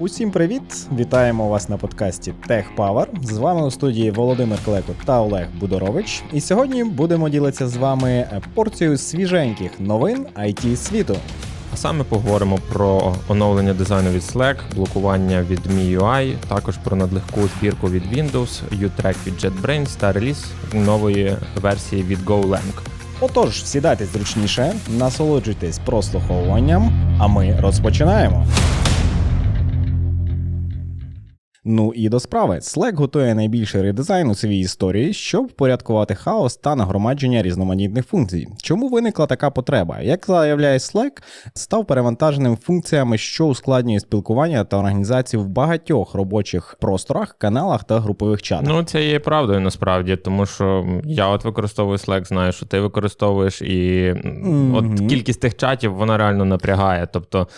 Усім привіт! Вітаємо вас на подкасті Tech Power. З вами у студії Володимир Клеко та Олег Будорович. І сьогодні будемо ділитися з вами порцією свіженьких новин IT світу. А саме поговоримо про оновлення дизайну від Slack, блокування від MIUI, також про надлегку збірку від Windows, U-Track від JetBrains та реліз нової версії від GoLang. Отож, сідайте зручніше, насолоджуйтесь прослуховуванням, а ми розпочинаємо. Ну і до справи, Slack готує найбільший редизайн у своїй історії, щоб впорядкувати хаос та нагромадження різноманітних функцій. Чому виникла така потреба? Як заявляє Slack, став перевантаженим функціями, що ускладнює спілкування та організацію в багатьох робочих просторах, каналах та групових чатах. Ну це є правдою насправді, тому що я от використовую Slack, знаю, що ти використовуєш, і mm-hmm. от кількість тих чатів вона реально напрягає. Тобто.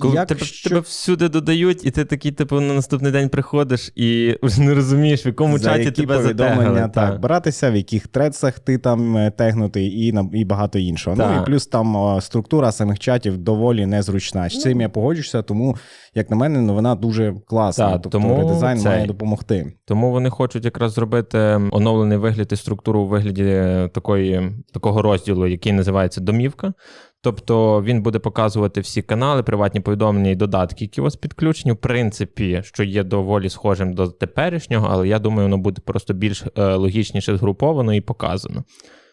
Коли Як тебе, що... тебе всюди додають, і ти такий, типу, на наступний день приходиш і вже не розумієш, в якому За чаті які тебе повідомлення затегли. так, братися, в яких трецах ти там е, тегнутий, і і багато іншого. Так. Ну і плюс там структура самих чатів доволі незручна. З цим я погоджуся, тому, як на мене, новина дуже класна. Так, тобто тому редизайн цей... має допомогти. Тому вони хочуть якраз зробити оновлений вигляд і структуру у вигляді такої, такого розділу, який називається домівка. Тобто він буде показувати всі канали, приватні повідомлення і додатки, які у вас підключені. В принципі, що є доволі схожим до теперішнього, але я думаю, воно буде просто більш е, логічніше згруповано і показано.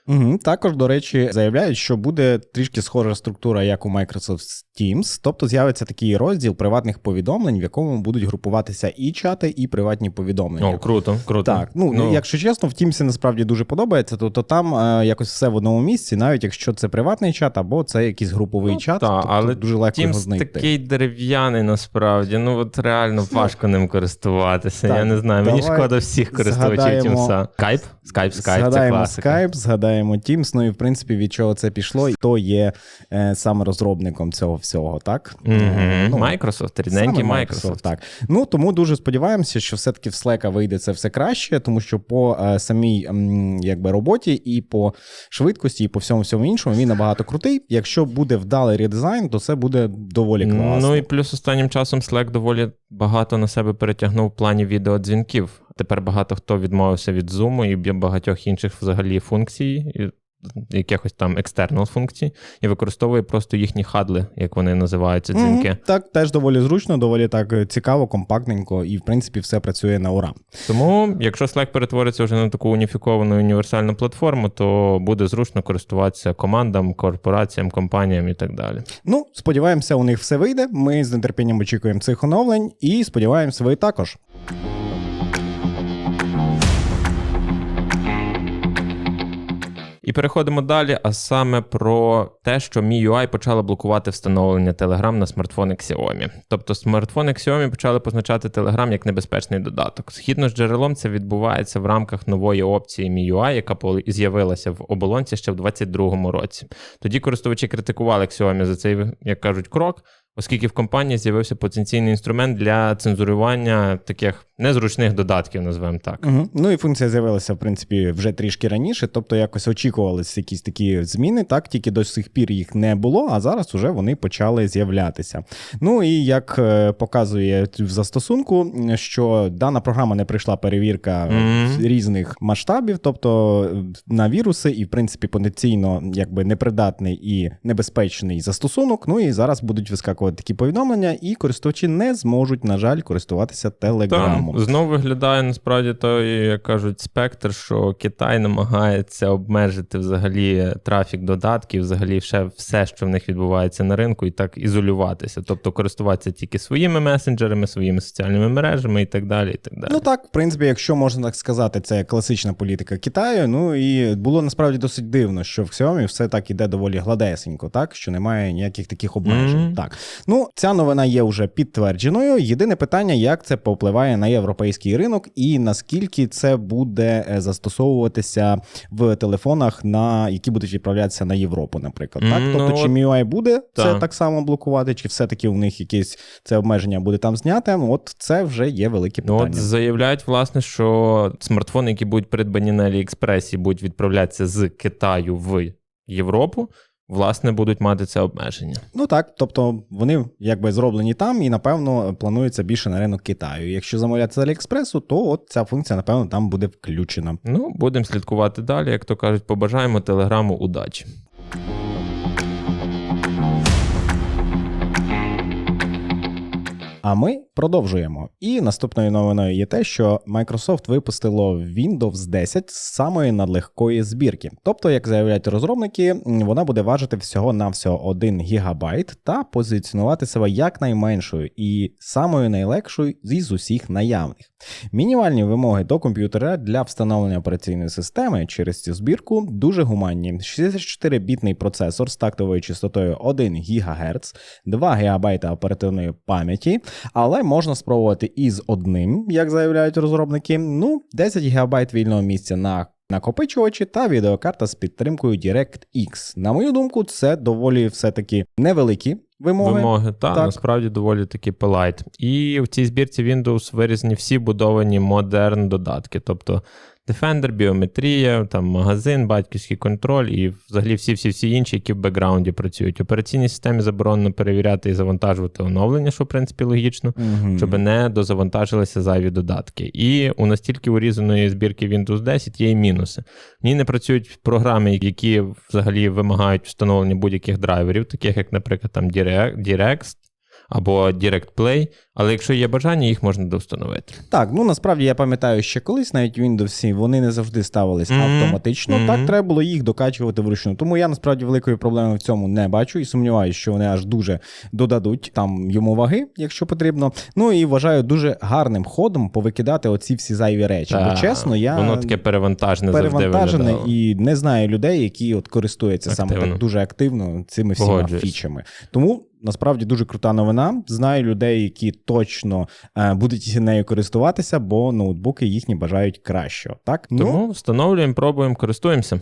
Угу. Також, до речі, заявляють, що буде трішки схожа структура, як у Microsoft Teams, тобто з'явиться такий розділ приватних повідомлень, в якому будуть групуватися і чати, і приватні повідомлення. О, круто, круто. Так, ну, ну якщо чесно, в Teams насправді дуже подобається, то, то там е, якось все в одному місці, навіть якщо це приватний чат або це якийсь груповий ну, чат, та, тобто але дуже легко Teams його знайти. такий дерев'яний насправді. Ну от реально важко ним користуватися. Так, Я не знаю. Мені шкода всіх користувачів Teams. Скайп? Скайп, скайп, згадаємо це класика. Skype, згадаємо Teams, ну і в принципі від чого це пішло, і хто є е, саме розробником цього всього, так? Mm-hmm. Ну, Microsoft, рідненький Microsoft. Microsoft. Так. Ну тому дуже сподіваємося, що все-таки в Slack вийде це все краще, тому що по е, самій м, якби, роботі і по швидкості, і по всьому всьому іншому він набагато крутий. Якщо буде вдалий редизайн, то це буде доволі класно. Ну і плюс останнім часом Slack доволі багато на себе перетягнув в плані відеодзвінків. Тепер багато хто відмовився від Zoom і багатьох інших взагалі функцій якихось там екстернал функцій і використовує просто їхні хадли, як вони називаються, дзвінки. Mm-hmm. Так, теж доволі зручно, доволі так цікаво, компактненько, і в принципі все працює на ура. Тому, якщо Slack перетвориться вже на таку уніфіковану універсальну платформу, то буде зручно користуватися командам, корпораціям, компаніям і так далі. Ну, сподіваємося, у них все вийде. Ми з нетерпінням очікуємо цих оновлень, і сподіваємося, ви також. І переходимо далі, а саме про те, що MIUI почала блокувати встановлення Telegram на смартфони Xiaomi. Тобто смартфони Xiaomi почали позначати Telegram як небезпечний додаток. Згідно з джерелом, це відбувається в рамках нової опції MIUI, яка з'явилася в оболонці ще в 2022 році. Тоді користувачі критикували Xiaomi за цей, як кажуть, крок оскільки в компанії з'явився потенційний інструмент для цензурування таких незручних додатків, назвемо так. Угу. Ну і функція з'явилася, в принципі, вже трішки раніше, тобто якось очікувалися якісь такі зміни, так тільки до сих пір їх не було, а зараз вже вони почали з'являтися. Ну і як е, показує в застосунку, що дана програма не прийшла перевірка mm різних масштабів, тобто е, на віруси, і в принципі потенційно якби непридатний і небезпечний застосунок. Ну і зараз будуть вискакувати отримувати такі повідомлення, і користувачі не зможуть, на жаль, користуватися телеграмом. Знову виглядає насправді той, як кажуть, спектр, що Китай намагається обмежити взагалі трафік додатків, взагалі все, все, що в них відбувається на ринку, і так ізолюватися, тобто користуватися тільки своїми месенджерами, своїми соціальними мережами і так далі. і так далі. Ну так, в принципі, якщо можна так сказати, це класична політика Китаю. Ну і було насправді досить дивно, що в Xiaomi все так іде доволі гладесенько, так що немає ніяких таких обмежень. Mm-hmm. Так. Ну, ця новина є вже підтвердженою. Єдине питання, як це повпливає на європейський ринок, і наскільки це буде е, застосовуватися в телефонах, на які будуть відправлятися на Європу, наприклад. Так, mm, тобто, чи MIUI буде та. це так само блокувати, чи все-таки у них якесь це обмеження буде там зняте? От це вже є велике питання. Ну, от заявляють, власне, що смартфони, які будуть придбані на Аліекспресі, будуть відправлятися з Китаю в Європу власне будуть мати це обмеження. Ну так, тобто вони якби зроблені там, і напевно планується більше на ринок Китаю. Якщо замовляти з Аліекспресу, то от ця функція, напевно, там буде включена. Ну, будемо слідкувати далі. Як то кажуть, побажаємо телеграму удачі. А ми продовжуємо. І наступною новиною є те, що Microsoft випустило Windows 10 з самої надлегкої збірки. Тобто, як заявляють розробники, вона буде важити всього на всього 1 ГБ та позиціонувати себе як найменшою і самою найлегшою зі усіх наявних. Мінімальні вимоги до комп'ютера для встановлення операційної системи через цю збірку дуже гуманні. 64-бітний процесор з тактовою частотою 1 ГГц, 2 ГБ оперативної пам'яті, але можна спробувати і з одним, як заявляють розробники. Ну, 10 ГБ вільного місця на накопичувачі та відеокарта з підтримкою DirectX. На мою думку, це доволі все-таки невеликі вимоги. Вимоги, та, Так. насправді доволі таки пелайт. І в цій збірці Windows вирізані всі будовані модерн додатки, тобто Defender, біометрія, там магазин, батьківський контроль і взагалі всі-всі-всі інші, які в бекграунді працюють. Операційній системі заборонено перевіряти і завантажувати оновлення, що в принципі логічно. Мгм. щоб не дозавантажилися зайві додатки. І у настільки урізаної збірки Windows 10 є і мінуси. В ній не працюють програми, які взагалі вимагають встановлення будь-яких драйверів, таких як, наприклад, там Direct, Direct або Direct Play, але якщо є бажання, їх можна довстановити. Так, ну насправді я пам'ятаю, що колись навіть Windows вони не завжди ставились Мгм. автоматично. Мгм. Так треба було їх докачувати вручну. Тому я насправді великої проблеми в цьому не бачу і сумніваюся, що вони аж дуже додадуть там йому ваги, якщо потрібно. Ну і вважаю дуже гарним ходом повикидати оці всі зайві речі. Та, Бо чесно, я Воно таке перевантажене завжди і не знаю людей, які от користуються саме так дуже активно цими всіма Погоджуюсь. фічами. Тому насправді дуже крута новина. Знаю людей, які точно е, будуть нею користуватися, бо ноутбуки їхні бажають кращого. Так ну Тому встановлюємо, пробуємо, користуємося.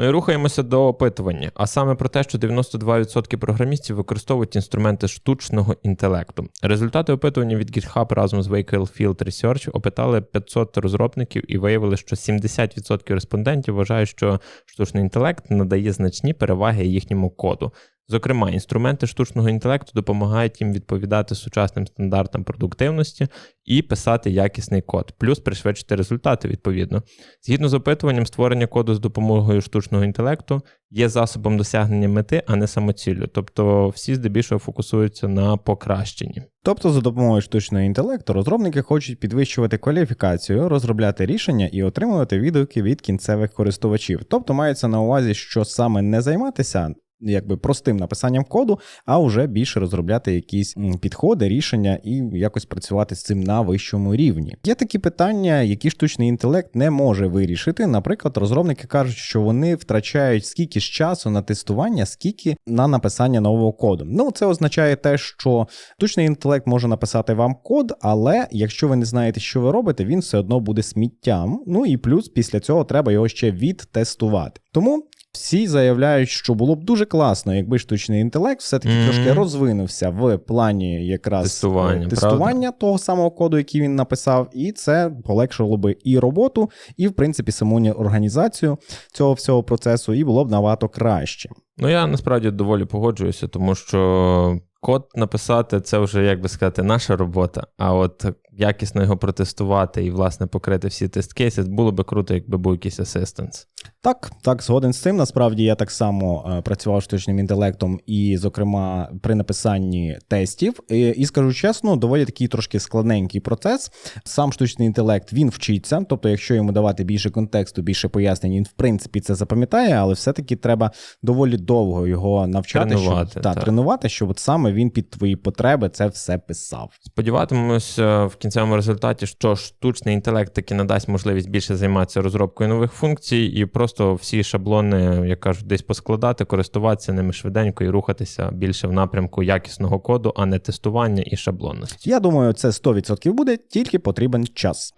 Ну і рухаємося до опитування, а саме про те, що 92% програмістів використовують інструменти штучного інтелекту. Результати опитування від GitHub разом з Wakefield Field Research опитали 500 розробників і виявили, що 70% респондентів вважають, що штучний інтелект надає значні переваги їхньому коду. Зокрема, інструменти штучного інтелекту допомагають їм відповідати сучасним стандартам продуктивності і писати якісний код, плюс пришвидшити результати відповідно. Згідно з опитуванням, створення коду з допомогою штучного інтелекту є засобом досягнення мети, а не самоціллю. Тобто всі здебільшого фокусуються на покращенні. тобто, за допомогою штучного інтелекту розробники хочуть підвищувати кваліфікацію, розробляти рішення і отримувати відгуки від кінцевих користувачів. Тобто мається на увазі, що саме не займатися. Якби простим написанням коду, а вже більше розробляти якісь підходи, рішення і якось працювати з цим на вищому рівні. Є такі питання, які штучний інтелект не може вирішити. Наприклад, розробники кажуть, що вони втрачають скільки ж часу на тестування, скільки на написання нового коду. Ну, це означає те, що штучний інтелект може написати вам код, але якщо ви не знаєте, що ви робите, він все одно буде сміттям. Ну і плюс після цього треба його ще відтестувати. Тому. Всі заявляють, що було б дуже класно, якби штучний інтелект все-таки Мгм. трошки розвинувся в плані якраз Тестування, е, тестування того самого коду, який він написав, і це полегшило би і роботу, і в принципі саму організацію цього всього процесу, і було б набагато краще. Ну я насправді доволі погоджуюся, тому що код написати це вже, як би сказати, наша робота. А от якісно його протестувати і, власне, покрити всі тест-кейси, було би круто, якби був якийсь асистенс. Так, так, згоден з цим. Насправді я так само е, працював штучним інтелектом, і, зокрема, при написанні тестів. І, і скажу чесно, доволі такий трошки складненький процес. Сам штучний інтелект він вчиться. Тобто, якщо йому давати більше контексту, більше пояснень, він в принципі це запам'ятає, але все-таки треба доволі довго його навчати, Тренувати, щоб, та, так. тренувати, щоб от саме він під твої потреби це все писав. Сподіватимемося в кінцевому результаті, що штучний інтелект таки надасть можливість більше займатися розробкою нових функцій, і просто всі шаблони, як кажуть, десь поскладати, користуватися ними швиденько і рухатися більше в напрямку якісного коду, а не тестування і шаблонності. Я думаю, це 100% буде, тільки потрібен час.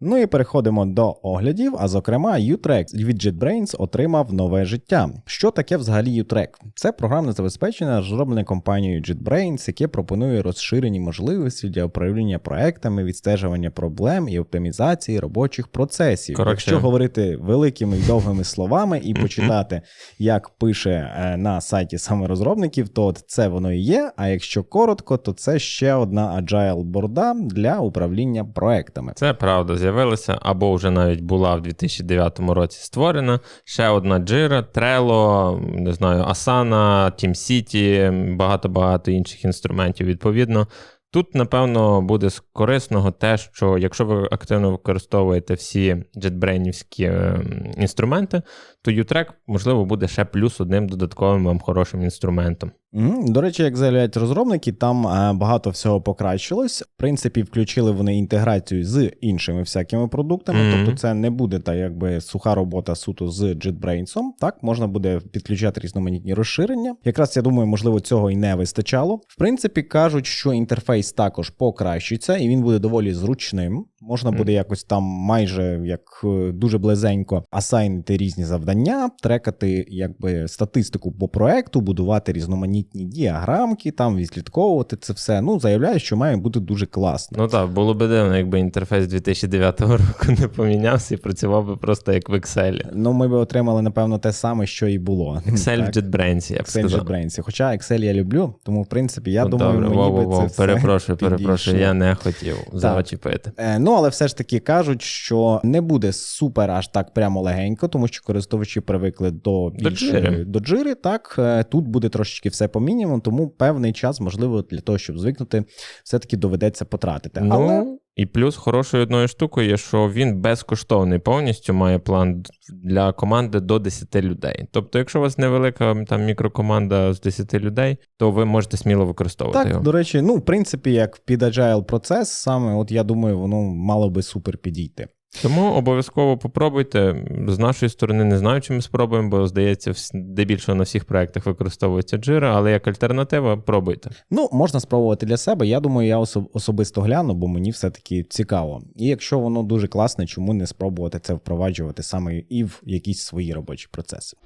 Ну і переходимо до оглядів. А зокрема, Utrex від JetBrains отримав нове життя. Що таке взагалі Utrex? Це програмне забезпечення, розроблене компанією JetBrains, яке пропонує розширені можливості для управління проектами, відстежування проблем і оптимізації робочих процесів. Коротше. Якщо говорити великими і довгими словами і почитати, як пише е, на сайті саме розробників, то от це воно і є. А якщо коротко, то це ще одна agile борда для управління проектами. Це правда, з'явилася або вже навіть була в 2009 році створена. Ще одна Jira, Trello, не знаю, Asana, TeamCity, багато-багато інших інструментів відповідно. Тут, напевно, буде з корисного те, що якщо ви активно використовуєте всі JetBrainівські е, інструменти, то Utrek, можливо, буде ще плюс одним додатковим вам хорошим інструментом. До речі, як заявляють розробники, там е, багато всього покращилось. В принципі, включили вони інтеграцію з іншими всякими продуктами. Мгм. Тобто, це не буде та якби суха робота суто з JetBrains. Так, можна буде підключати різноманітні розширення. Якраз я думаю, можливо, цього і не вистачало. В принципі, кажуть, що інтерфейс також покращиться, і він буде доволі зручним. Можна буде якось там майже як е, дуже близенько асайнити різні завдання, трекати якби статистику по проекту, будувати різноманітні діаграмки, там відслідковувати це все. Ну, заявляю, що має бути дуже класно. Ну так, було б дивно, якби інтерфейс 2009 року не помінявся і працював би просто як в Excel. Ну, ми би отримали, напевно, те саме, що і було. Excel Так. в JetBrains, я б Excel сказав. JetBrains. Хоча Excel я люблю, тому в принципі я Ну, думаю, Добре, мені воу, би воу, це все перепрошую, перепрошую, я не хотів зачепити. Е, Ну, але все ж таки кажуть, що не буде супер аж так прямо легенько, тому що користувачі привикли до До джири. до джири. Так Е, тут буде трошечки все по мінімуму, тому певний час, можливо, для того, щоб звикнути, все-таки доведеться потратити. Ну, Але і плюс хорошою одною штукою є, що він безкоштовний повністю має план для команди до 10 людей. Тобто, якщо у вас невелика там мікрокоманда з 10 людей, то ви можете сміло використовувати так, його. до речі, ну в принципі, як під agile процес, саме от я думаю, воно мало би супер підійти. Тому обов'язково попробуйте. З нашої сторони не знаю, чи ми спробуємо, бо здається, дебільшого на всіх проектах використовується Jira, але як альтернатива, пробуйте. Ну, можна спробувати для себе. Я думаю, я особисто гляну, бо мені все-таки цікаво. І якщо воно дуже класне, чому не спробувати це впроваджувати саме і в якісь свої робочі процеси.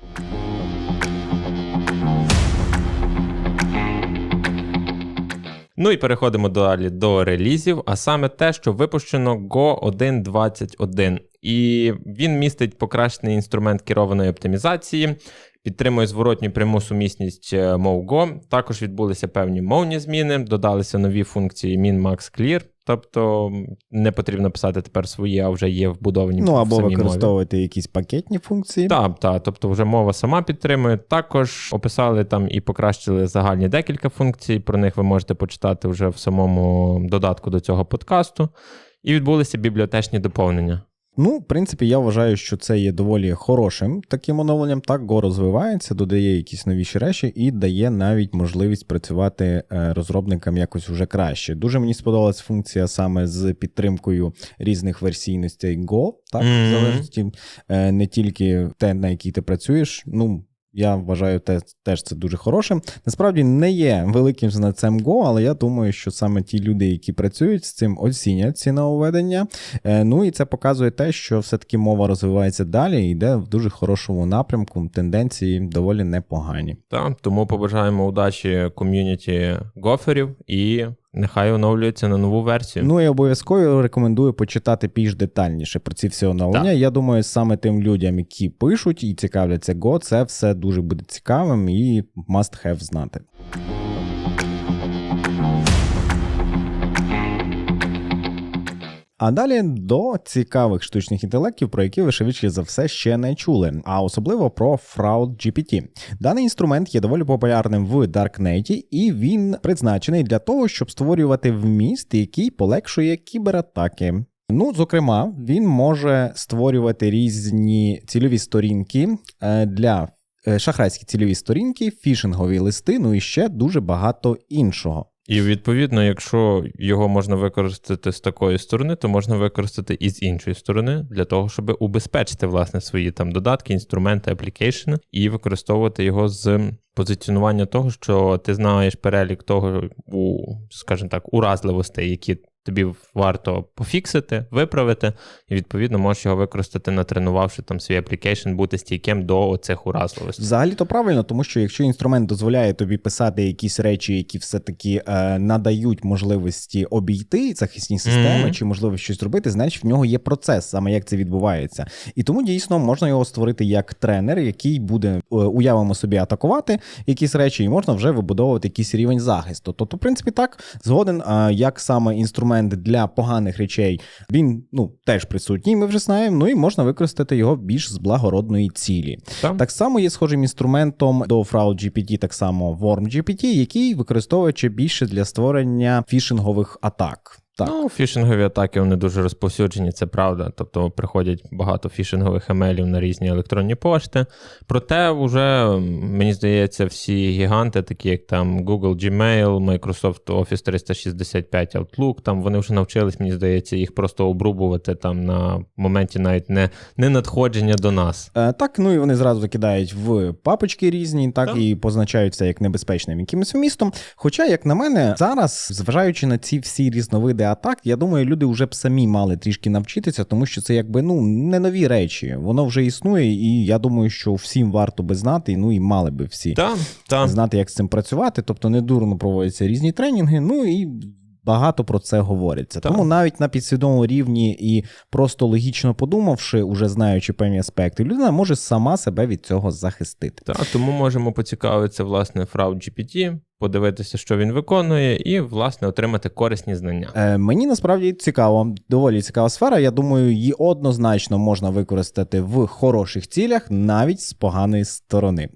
Ну і переходимо далі до релізів, а саме те, що випущено Go 1.21. І він містить покращений інструмент керованої оптимізації, підтримує зворотню пряму сумісність е, MoGo. Також відбулися певні мовні зміни, додалися нові функції Min, Max, Clear. Тобто не потрібно писати тепер свої, а вже є вбудовані Ну в або використовувати мові. якісь пакетні функції. Так, так, тобто вже мова сама підтримує. Також описали там і покращили загальні декілька функцій. Про них ви можете почитати вже в самому додатку до цього подкасту. І відбулися бібліотечні доповнення. Ну, в принципі, я вважаю, що це є доволі хорошим таким оновленням. Так, Go розвивається, додає якісь новіші речі і дає навіть можливість працювати е, розробникам якось уже краще. Дуже мені сподобалась функція саме з підтримкою різних версійностей Go, так, Мгм. в залежності е, не тільки те, на якій ти працюєш. Ну. Я вважаю те, теж це дуже хорошим. Насправді не є великим знавцем Go, але я думаю, що саме ті люди, які працюють з цим, оцінять ці нововведення. Е, Ну і це показує те, що все-таки мова розвивається далі і йде в дуже хорошому напрямку. Тенденції доволі непогані. Та, тому побажаємо удачі ком'юніті гоферів і нехай оновлюється на нову версію. Ну і обов'язково рекомендую почитати більш детальніше про ці всі оновлення. Так. Я думаю, саме тим людям, які пишуть і цікавляться Go, це все дуже буде цікавим і must have знати. А далі до цікавих штучних інтелектів, про які ви швидше за все ще не чули, а особливо про Fraud GPT. Даний інструмент є доволі популярним в Darknet, і він призначений для того, щоб створювати вміст, який полегшує кібератаки. Ну, зокрема, він може створювати різні цільові сторінки е, для е, шахрайські цільові сторінки, фішингові листи, ну і ще дуже багато іншого. І відповідно, якщо його можна використати з такої сторони, то можна використати і з іншої сторони для того, щоб убезпечити власне свої там додатки, інструменти, аплікейшени і використовувати його з позиціонування того, що ти знаєш перелік того, у, скажімо так, уразливостей, які тобі варто пофіксити, виправити, і відповідно можеш його використати, натренувавши там свій аплікейшн, бути стійким до оцих уразливостей. Взагалі то правильно, тому що якщо інструмент дозволяє тобі писати якісь речі, які все-таки е, надають можливості обійти захисні системи, Мгм. чи можливо щось робити, значить в нього є процес, саме як це відбувається. І тому дійсно можна його створити як тренер, який буде е, уявимо собі атакувати якісь речі, і можна вже вибудовувати якийсь рівень захисту. Тобто, в принципі, так згоден, а як саме інструмент для поганих речей він ну теж присутній. Ми вже знаємо. Ну і можна використати його більш з благородної цілі. Та? Так само є схожим інструментом до Fraud GPT, так само Worm GPT, який використовується більше для створення фішингових атак. Так. Ну, фішингові атаки вони дуже розповсюджені, це правда. Тобто приходять багато фішингових емейлів на різні електронні пошти. Проте, вже, мені здається, всі гіганти, такі як там Google Gmail, Microsoft Office 365 Outlook, там вони вже навчились, мені здається, їх просто обрубувати там на моменті навіть не, не надходження до нас. Е, так, ну і вони зразу закидають в папочки різні, так Так. і позначають це як небезпечним якимось вмістом. Хоча, як на мене, зараз, зважаючи на ці всі різновиди атак, я думаю, люди вже б самі мали трішки навчитися, тому що це якби ну не нові речі. Воно вже існує, і я думаю, що всім варто би знати, ну і мали би всі Так, так. знати, як з цим працювати. Тобто недурно проводяться різні тренінги. Ну і багато про це говориться. Так. Тому навіть на підсвідомому рівні і просто логічно подумавши, уже знаючи певні аспекти, людина може сама себе від цього захистити. Так, тому можемо поцікавитися, власне, Fraud GPT, подивитися, що він виконує, і, власне, отримати корисні знання. Е, мені насправді цікаво, доволі цікава сфера. Я думаю, її однозначно можна використати в хороших цілях, навіть з поганої сторони.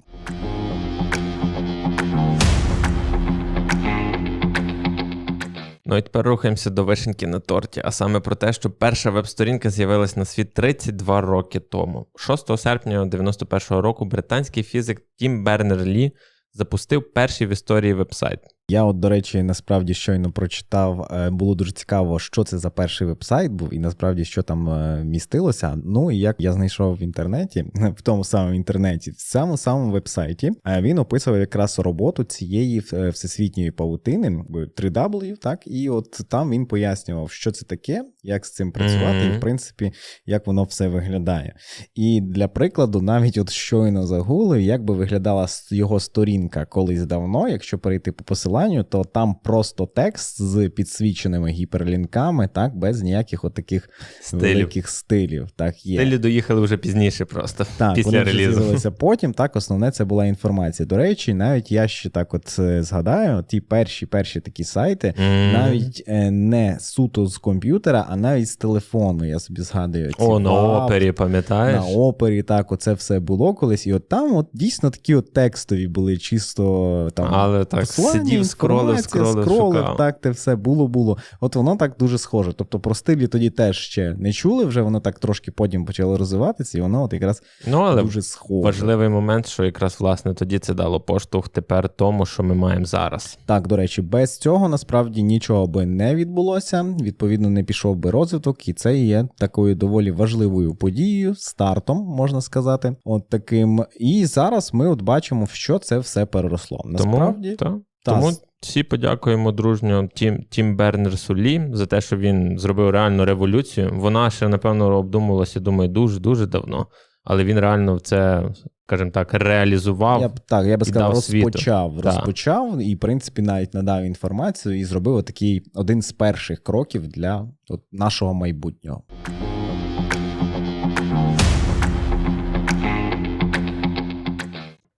Ну і тепер рухаємося до вишеньки на торті, а саме про те, що перша веб-сторінка з'явилась на світ 32 роки тому. 6 серпня 91-го року британський фізик Тім Бернер-Лі запустив перший в історії веб-сайт. Я, от, до речі, насправді щойно прочитав. е, Було дуже цікаво, що це за перший вебсайт був, і насправді що там е, містилося. Ну і як я знайшов в інтернеті, в тому самому інтернеті, в цьому самому вебсайті, е, він описував якраз роботу цієї всесвітньої павутини, 3W, так, і от там він пояснював, що це таке, як з цим працювати, і в принципі, як воно все виглядає. І для прикладу, навіть от щойно загуглив, як би виглядала його сторінка колись давно, якщо перейти по посиланню, то там просто текст з підсвіченими гіперлінками, так, без ніяких от таких Стилів. великих стилів. Так, є. Стилі доїхали вже пізніше просто, Так, після вони вже релізу. з'явилися потім. Так, основне це була інформація. До речі, навіть я ще так от е, згадаю, ті перші перші такі сайти, Мгм. навіть е, не суто з комп'ютера, а навіть з телефону. Я собі згадую. ці О, на вап, опері, пам'ятаєш? на опері, так, оце все було колись. І от там от дійсно такі от текстові були, чисто там. Але так сидів, скролив, скролив, скролив, шукав. так, те все було, було. От воно так дуже схоже. Тобто про стилі тоді теж ще не чули, вже воно так трошки потім почало розвиватися, і воно от якраз Ну, але дуже схоже. важливий момент, що якраз власне тоді це дало поштовх тепер тому, що ми маємо зараз. Так, до речі, без цього насправді нічого би не відбулося. Відповідно, не пішов би розвиток, і це є такою доволі важливою подією, стартом, можна сказати. От таким. І зараз ми от бачимо, в що це все переросло. Насправді, Тому, тому всі подякуємо дружньо Тім, Тім Бернерсу Лі за те, що він зробив реальну революцію. Вона ще, напевно, обдумувалася, думаю, дуже-дуже давно. Але він реально це, скажімо так, реалізував. Я б так, я би сказав, світу. розпочав. Так. Розпочав і, в принципі, навіть надав інформацію і зробив такий один з перших кроків для от, нашого майбутнього.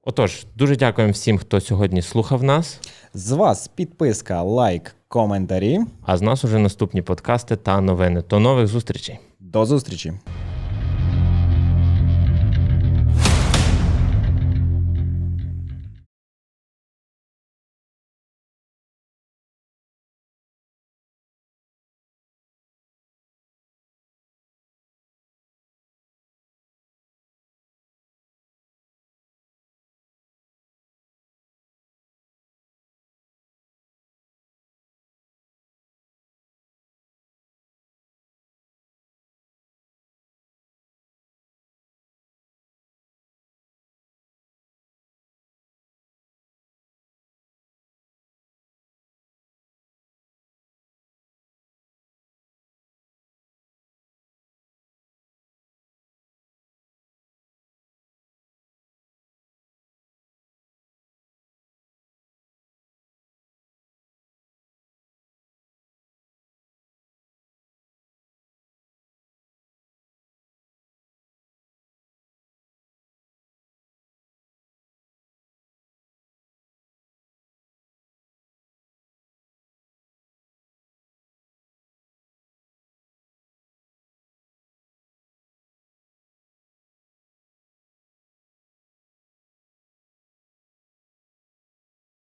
Отож, дуже дякуємо всім, хто сьогодні слухав нас. З вас підписка, лайк, коментарі. А з нас уже наступні подкасти та новини. До нових зустрічей. До зустрічі!